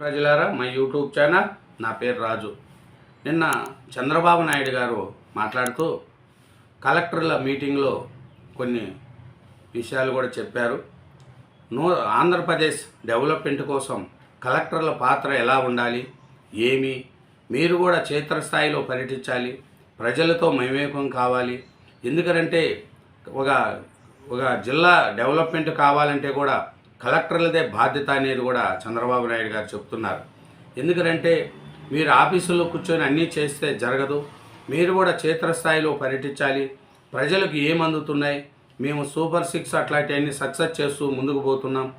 ప్రజలారా మా YouTube channel నా పేరు రాజు. నిన్న చంద్రబాబు నాయుడు గారు మాట్లాడుతూ కలెక్టర్ల మీటింగ్లో కొన్ని విషయాలు కూడా చెప్పారు. నూ ఆంధ్రప్రదేశ్ డెవలప్మెంట్ కోసం కలెక్టర్ల పాత్ర ఎలా ఉండాలి? ఏమి? మీరు కూడా క్షేత్రస్థాయిలో పర్యటించాలి. ప్రజలతో మైమేకం కావాలి. ఎందుకంటే ఒక ఒక జిల్లా డెవలప్మెంట్ కావాలంటే కూడా కలెక్టర్లదే బాధ్యత అనేది కూడా చంద్రబాబు నాయుడు గారు చెప్తున్నారు. ఎందుకంటే మీరు ఆఫీసులో కూర్చొని అన్నీ చేస్తే జరగదు. మీరు కూడా క్షేత్రస్థాయిలో పర్యటించాలి. ప్రజలకు ఏం అందుతున్నాయి? మేము సూపర్ సిక్స్ అట్లాంటివన్నీ సక్సెస్ చేస్తూ ముందుకు పోతున్నాం.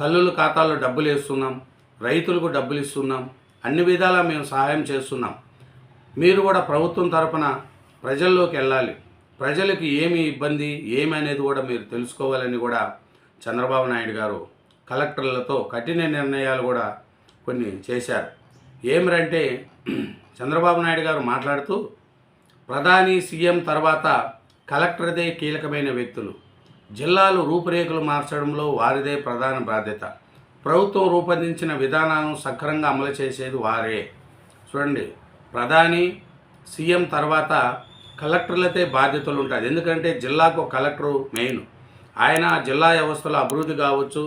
తల్లుల ఖాతాల్లో డబ్బులు వేస్తున్నాం. రైతులకు డబ్బులు ఇస్తున్నాం. అన్ని విధాలా మేము సహాయం చేస్తున్నాం. మీరు కూడా ప్రభుత్వం తరపున ప్రజల్లోకి వెళ్ళాలి. ప్రజలకు ఏమి ఇబ్బంది ఏమి అనేది కూడా మీరు తెలుసుకోవాలని కూడా చంద్రబాబు నాయుడు గారు కలెక్టర్లతో కఠిన నిర్ణయాలు కూడా కొన్ని చేశారు. ఏమిరంటే చంద్రబాబు నాయుడు గారు మాట్లాడుతూ ప్రధాని సీఎం తర్వాత కలెక్టర్దే కీలకమైన వ్యక్తులు. జిల్లాలు రూపురేఖలు మార్చడంలో వారిదే ప్రధాన బాధ్యత. ప్రభుత్వం రూపొందించిన విధానాలను సక్రమంగా అమలు చేసేది వారే. చూడండి ప్రధాని సీఎం తర్వాత కలెక్టర్లతే బాధ్యతలు ఉంటుంది ఎందుకంటే జిల్లాకు కలెక్టరు మెయిన్. ఆయన జిల్లా వ్యవస్థలో అభివృద్ధి కావచ్చు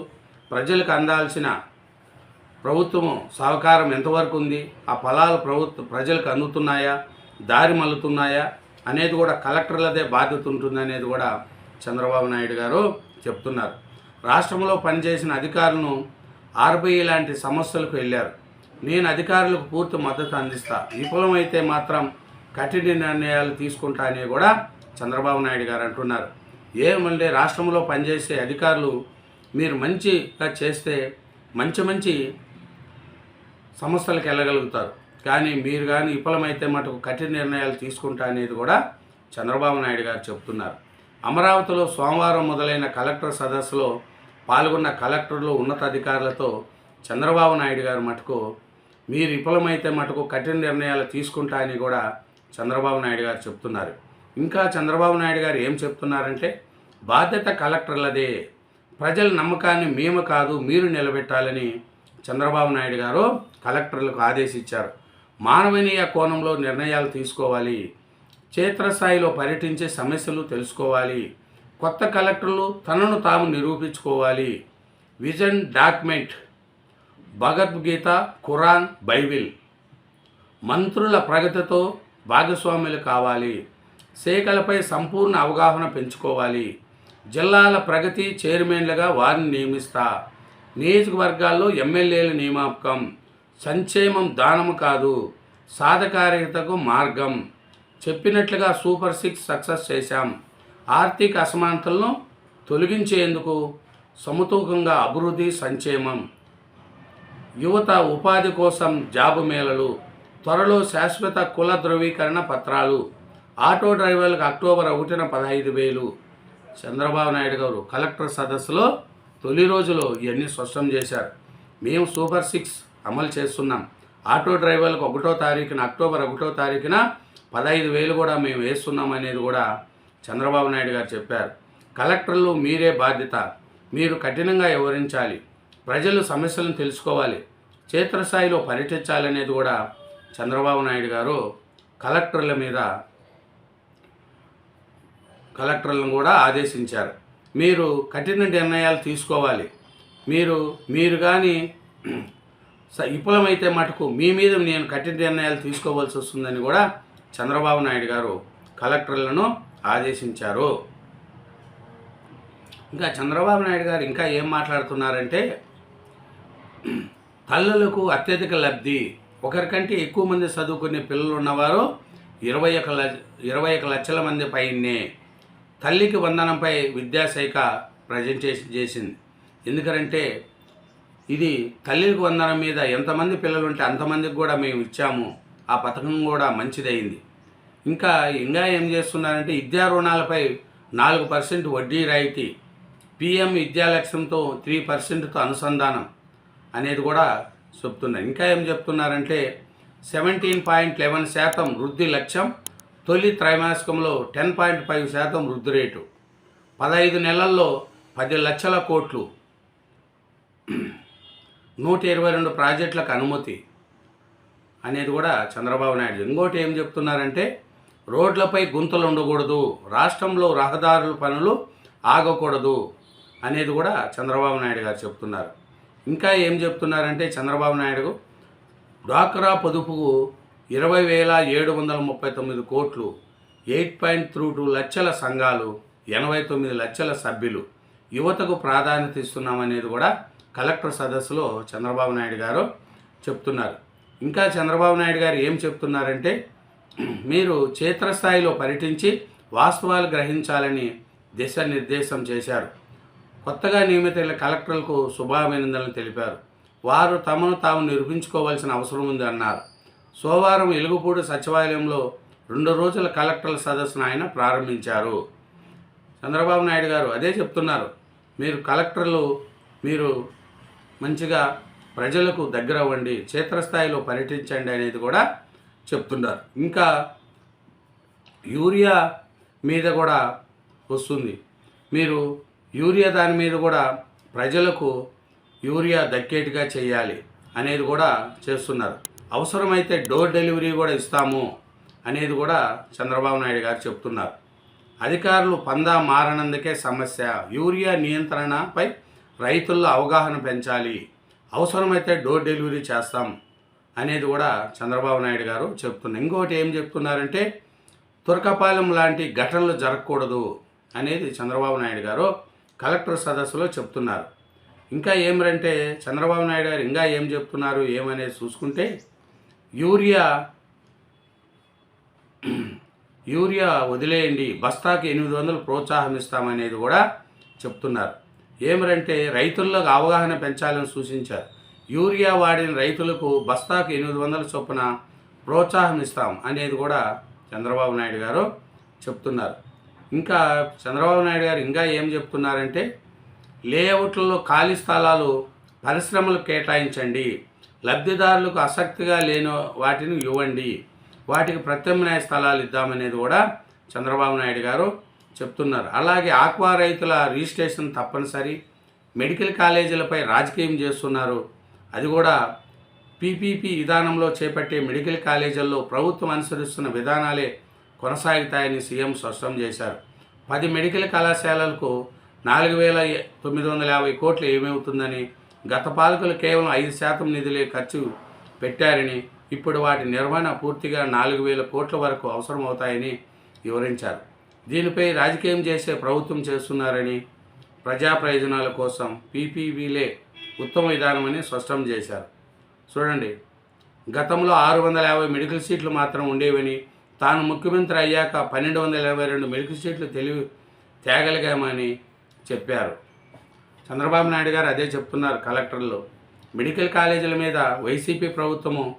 ప్రజలకు అందాల్సిన ప్రభుత్వము సహకారం ఎంతవరకు ఉంది ఆ ఫలాలు ప్రభుత్వ ప్రజలకు అందుతున్నాయా దారి మల్లుతున్నాయా అనేది కూడా కలెక్టర్లదే బాధ్యత ఉంటుంది అనేది కూడా చంద్రబాబు నాయుడు గారు చెప్తున్నారు. రాష్ట్రంలో పనిచేసిన అధికారులను ఆర్బీఐ లాంటి సమస్యలకు వెళ్ళారు. నేను అధికారులకు పూర్తి మద్దతు అందిస్తా. విఫలమైతే మాత్రం కఠిన నిర్ణయాలు తీసుకుంటా అని కూడా చంద్రబాబు నాయుడు గారు అంటున్నారు. ఏమంటే రాష్ట్రంలో పనిచేసే అధికారులు మీరు మంచిగా చేస్తే మంచి మంచి సమస్యలకు వెళ్ళగలుగుతారు. కానీ మీరు కానీ విఫలమైతే మటుకు కఠిన నిర్ణయాలు తీసుకుంటా అనేది కూడా చంద్రబాబు నాయుడు గారు చెప్తున్నారు. అమరావతిలో సోమవారం మొదలైన కలెక్టర్ సదస్సులో పాల్గొన్న కలెక్టర్లు ఉన్నతాధికారులతో చంద్రబాబు నాయుడు గారు మటుకు మీరు విఫలమైతే మటుకు కఠిన నిర్ణయాలు తీసుకుంటా అని కూడా చంద్రబాబు నాయుడు గారు చెప్తున్నారు. ఇంకా చంద్రబాబు నాయుడు గారు ఏం చెప్తున్నారంటే బాధ్యత కలెక్టర్లదే. ప్రజల నమ్మకాన్ని మేము కాదు మీరు నిలబెట్టాలని చంద్రబాబు నాయుడు గారు కలెక్టర్లకు ఆదేశించారు. మానవీయ కోణంలో నిర్ణయాలు తీసుకోవాలి. క్షేత్రస్థాయిలో పర్యటించే సమస్యలు తెలుసుకోవాలి. కొత్త కలెక్టర్లు తనను తాము నిరూపించుకోవాలి. Vision document Bhagavad Gita Quran Bible మంత్రుల ప్రగతితో భాగస్వాములు కావాలి. శాఖలపై సంపూర్ణ అవగాహన పెంచుకోవాలి. జిల్లాల ప్రగతి చైర్మన్లుగా వారిని నియమిస్తా. నియోజకవర్గాల్లో ఎమ్మెల్యేల నియామకం సంక్షేమం దానము కాదు సాధకారికతకు మార్గం. చెప్పినట్లుగా సూపర్ సిక్స్ సక్సెస్ చేశాం. ఆర్థిక అసమానతలను తొలగించేందుకు సమతూకంగా అభివృద్ధి సంక్షేమం. యువత ఉపాధి కోసం జాబు మేళలు త్వరలో శాశ్వత కుల ధృవీకరణ పత్రాలు ఆటో డ్రైవర్లకు అక్టోబర్ ఒకటిన పదహైదు వేలు చంద్రబాబు నాయుడు గారు కలెక్టర్ సదస్సులో తొలి రోజులో ఇవన్నీ స్పష్టం చేశారు. మేము సూపర్ సిక్స్ అమలు చేస్తున్నాం. ఆటో డ్రైవర్లకు ఒకటో తారీఖున అక్టోబర్ ఒకటో తారీఖున పదహైదు వేలు కూడా మేము వేస్తున్నాం అనేది కూడా చంద్రబాబు నాయుడు గారు చెప్పారు. కలెక్టర్లు మీరే బాధ్యత. మీరు కఠినంగా వివరించాలి ప్రజలు సమస్యలను తెలుసుకోవాలి. క్షేత్రస్థాయిలో పర్యటించాలనేది కూడా చంద్రబాబు నాయుడు గారు కలెక్టర్ల మీద కలెక్టర్లను కూడా ఆదేశించారు. మీరు కఠిన నిర్ణయాలు తీసుకోవాలి. మీరు మీరు కానీ స- విఫలమైతే మటుకు మీ మీద నేను కఠిన నిర్ణయాలు తీసుకోవాల్సి వస్తుందని కూడా చంద్రబాబు నాయుడు గారు కలెక్టర్లను ఆదేశించారు. ఇంకా చంద్రబాబు నాయుడు గారు ఇంకా ఏం మాట్లాడుతున్నారంటే తల్లులకు అత్యధిక లబ్ధి. ఒకరికంటే ఎక్కువ మంది చదువుకునే పిల్లలు ఉన్నవారు ఇరవై ఒక లక్ష ఇరవై ఒక లక్షల మంది పైనే. తల్లికి వందనంపై విద్యాశాఖ ప్రజెంటేషన్ చేసింది. ఎందుకంటే ఇది తల్లికి వందనం మీద ఎంతమంది పిల్లలు ఉంటే అంతమందికి కూడా మేము ఇచ్చాము. ఆ పథకం కూడా మంచిదైంది ఇంకా ఇంకా ఏం చేస్తున్నారంటే విద్యా రుణాలపై నాలుగు పర్సెంట్ వడ్డీ రాయితీ పిఎం విద్యా లక్ష్యంతో త్రీ పర్సెంట్తో అనుసంధానం అనేది కూడా చెప్తున్నారు ఇంకా ఏం చెప్తున్నారంటే సెవెంటీన్ పాయింట్ లెవెన్ శాతం వృద్ధి లక్ష్యం తొలి త్రైమాసికంలో టెన్ పాయింట్ ఫైవ్ శాతం వృద్ధి రేటు. పదహైదు నెలల్లో పది లక్షల కోట్లు. నూట ఇరవై రెండు ప్రాజెక్టులకు అనుమతి అనేది కూడా చంద్రబాబు నాయుడు ఇంకోటి ఏం చెప్తున్నారంటే రోడ్లపై గుంతలు ఉండకూడదు రాష్ట్రంలో రహదారుల పనులు ఆగకూడదు అనేది కూడా చంద్రబాబు నాయుడు గారు చెప్తున్నారు. ఇంకా ఏం చెప్తున్నారంటే చంద్రబాబు నాయుడు డ్వాక్రా పొదుపుకు ఇరవై వేల ఏడు వందల ముప్పై తొమ్మిది కోట్లు ఎయిట్ పాయింట్ త్రూ టూ లక్షల సంఘాలు ఎనభై తొమ్మిది లక్షల సభ్యులు. యువతకు ప్రాధాన్యత ఇస్తున్నామనేది కూడా కలెక్టర్ సదస్సులో చంద్రబాబు నాయుడు గారు చెప్తున్నారు. ఇంకా చంద్రబాబు నాయుడు గారు ఏం చెప్తున్నారంటే మీరు క్షేత్రస్థాయిలో పర్యటించి వాస్తవాలు గ్రహించాలని దిశానిర్దేశం చేశారు. కొత్తగా నియమితైన కలెక్టర్లకు శుభాభినందనలు తెలిపారు. వారు తమను తాము నిరూపించుకోవాల్సిన అవసరం ఉంది అన్నారు. సోమవారం ఎలుగుపూడి సచివాలయంలో రెండు రోజుల కలెక్టర్ల సదస్సును ఆయన ప్రారంభించారు. చంద్రబాబు నాయుడు గారు అదే చెప్తున్నారు. మీరు కలెక్టర్లు మీరు మంచిగా ప్రజలకు దగ్గర అవ్వండి క్షేత్రస్థాయిలో పర్యటించండి అనేది కూడా చెప్తున్నారు. ఇంకా యూరియా మీద కూడా వస్తుంది. మీరు యూరియా దాని మీద కూడా ప్రజలకు యూరియా దక్కేట్టుగా చేయాలి అనేది కూడా చేస్తున్నారు. అవసరమైతే డోర్ డెలివరీ కూడా ఇస్తాము అనేది కూడా చంద్రబాబు నాయుడు గారు చెప్తున్నారు. అధికారులు పందా మారనందుకే సమస్య యూరియా నియంత్రణపై రైతుల్లో అవగాహన పెంచాలి అవసరమైతే డోర్ డెలివరీ చేస్తాం అనేది కూడా చంద్రబాబు నాయుడు గారు చెప్తున్నారు. ఇంకోటి ఏం చెప్తున్నారంటే తురకపాలెం లాంటి ఘటనలు జరగకూడదు అనేది చంద్రబాబు నాయుడు గారు కలెక్టర్ సదస్సులో చెప్తున్నారు. ఇంకా ఏమిరంటే చంద్రబాబు నాయుడు గారు ఇంకా ఏం చెప్తున్నారు ఏమనేది చూసుకుంటే యూరియా యూరియా వదిలేయండి. బస్తాకి ఎనిమిది వందలు ప్రోత్సాహం ఇస్తామనేది కూడా చెప్తున్నారు. ఏమరంటే రైతుల్లో అవగాహన పెంచాలని సూచించారు. యూరియా వాడిన రైతులకు బస్తాకు ఎనిమిది వందల చొప్పున ప్రోత్సాహం ఇస్తాం అనేది కూడా చంద్రబాబు నాయుడు గారు చెప్తున్నారు. ఇంకా చంద్రబాబు నాయుడు గారు ఇంకా ఏం చెప్తున్నారంటే లేఅవుట్లలో ఖాళీ స్థలాలు పరిశ్రమలు కేటాయించండి. లబ్ధిదారులకు ఆసక్తిగా లేని వాటిని ఇవ్వండి. వాటికి ప్రత్యామ్నాయ స్థలాలు ఇద్దామనేది కూడా చంద్రబాబు నాయుడు గారు చెప్తున్నారు. అలాగే ఆక్వా రైతుల రిజిస్ట్రేషన్ తప్పనిసరి. మెడికల్ కాలేజీలపై రాజకీయం చేస్తున్నారు. అది కూడా పీపీపీ విధానంలో చేపట్టే మెడికల్ కాలేజీల్లో ప్రభుత్వం అనుసరిస్తున్న విధానాలే కొనసాగుతాయని సీఎం స్పష్టం చేశారు. పది మెడికల్ కళాశాలలకు నాలుగు వేల తొమ్మిది వందల యాభై కోట్లు ఏమవుతుందని గత పాలకులు కేవలం ఐదు శాతం నిధులే ఖర్చు పెట్టారని ఇప్పుడు వాటి నిర్వహణ పూర్తిగా నాలుగు వేల కోట్ల వరకు అవసరమవుతాయని వివరించారు. దీనిపై రాజకీయం చేసే ప్రభుత్వం చేస్తున్నారని ప్రజా ప్రయోజనాల కోసం పీపీవీలే ఉత్తమ విధానమని స్పష్టం చేశారు. చూడండి గతంలో ఆరు వందల యాభై మెడికల్ సీట్లు మాత్రం ఉండేవని తాను ముఖ్యమంత్రి అయ్యాక పన్నెండు వందల యాభై రెండు మెడికల్ సీట్లు తెలివి తేగలిగామని చెప్పారు. చంద్రబాబు నాయుడు గారు అదే చెప్తున్నారు కలెక్టర్లు. మెడికల్ కాలేజీల మీద వైసీపీ ప్రభుత్వము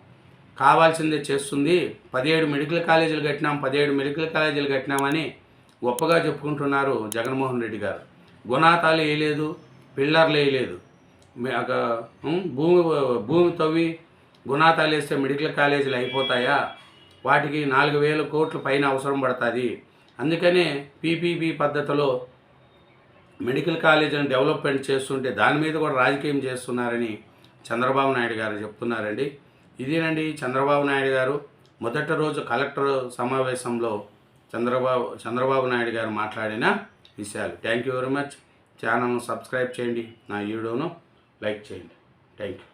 కావాల్సిందే చేస్తుంది. పదిహేడు మెడికల్ కాలేజీలు కట్టినాం పదిహేడు మెడికల్ కాలేజీలు కట్టినామని గొప్పగా చెప్పుకుంటున్నారు జగన్మోహన్ రెడ్డి గారు. గుణాతాలు వేయలేదు పిల్లర్లు వేయలేదు. ఒక, భూమి భూమి తవ్వి గుణాతాలు వేస్తే మెడికల్ కాలేజీలు అయిపోతాయా? వాటికి నాలుగు వేల కోట్ల పైన అవసరం పడుతుంది. అందుకనే పీపీపీ పద్ధతిలో మెడికల్ కాలేజీని డెవలప్మెంట్ చేస్తుంటే దాని మీద కూడా రాజకీయం చేస్తున్నారని చంద్రబాబు నాయుడు గారు చెప్తున్నారండి. ఇదేనండి చంద్రబాబు నాయుడు గారు మొదటి రోజు కలెక్టర్ సమావేశంలో చంద్రబాబు చంద్రబాబు నాయుడు గారు మాట్లాడిన విషయాలు. థ్యాంక్ యూ వెరీ మచ్ ఛానల్ను సబ్స్క్రైబ్ చేయండి. నా వీడియోను లైక్ చేయండి. Thank you